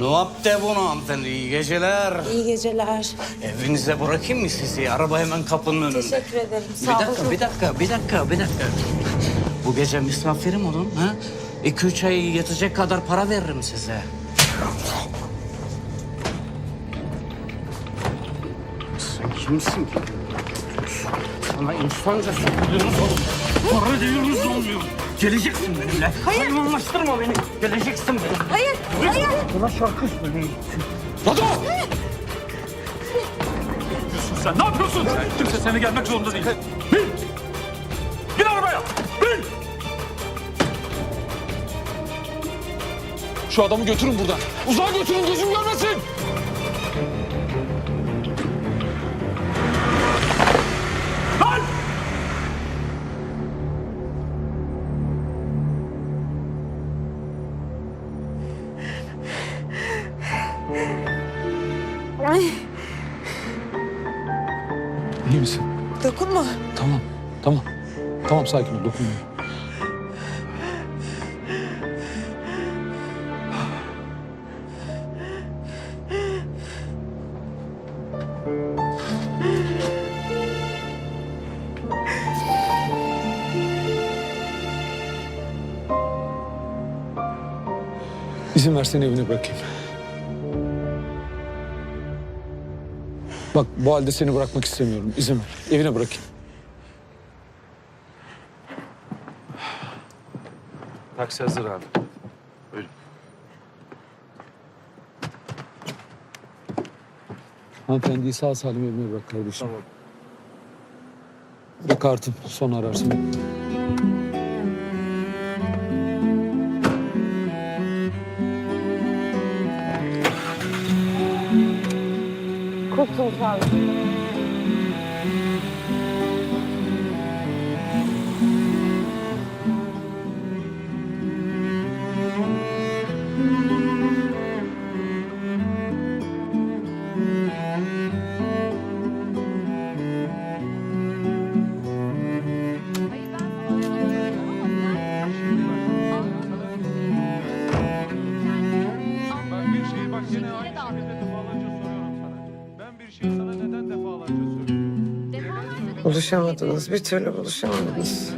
Ne yaptı bunu hanımefendi? İyi geceler. İyi geceler. Evinize bırakayım mı sizi? Araba hemen kapının önünde. Teşekkür ederim. Bir Sağ dakika, olun. bir dakika, bir dakika, bir dakika. Bu gece misafirim olun. Ha? İki üç ay yatacak kadar para veririm size. Sen kimsin ki? Sana insanca söylüyoruz oğlum. Para diyoruz olmuyor. Geleceksin benimle. Hayır. Hayvanlaştırma beni. Geleceksin benimle. Hayır, hayır. Buna şarkı söyleyeyim. Rado! Sen ne yapıyorsun? Kimse seni gelmek zorunda değil. Bin! Bin arabaya! Bin! Şu adamı götürün buradan. Uzağa götürün gözüm görmesin. Ay, İyi misin? dokunma. Tamam, tamam. Tamam sakin ol, dokunma. İzin ver seni evine bırakayım. Bak bu halde seni bırakmak istemiyorum. İzin ver. Evine bırakayım. Taksi hazır abi. Buyurun. Hanımefendiyi sağ salim evine bırak kardeşim. Tamam. Ve kartım. Sonra ararsın. cook. Buluşamadınız, bir türlü buluşamadınız.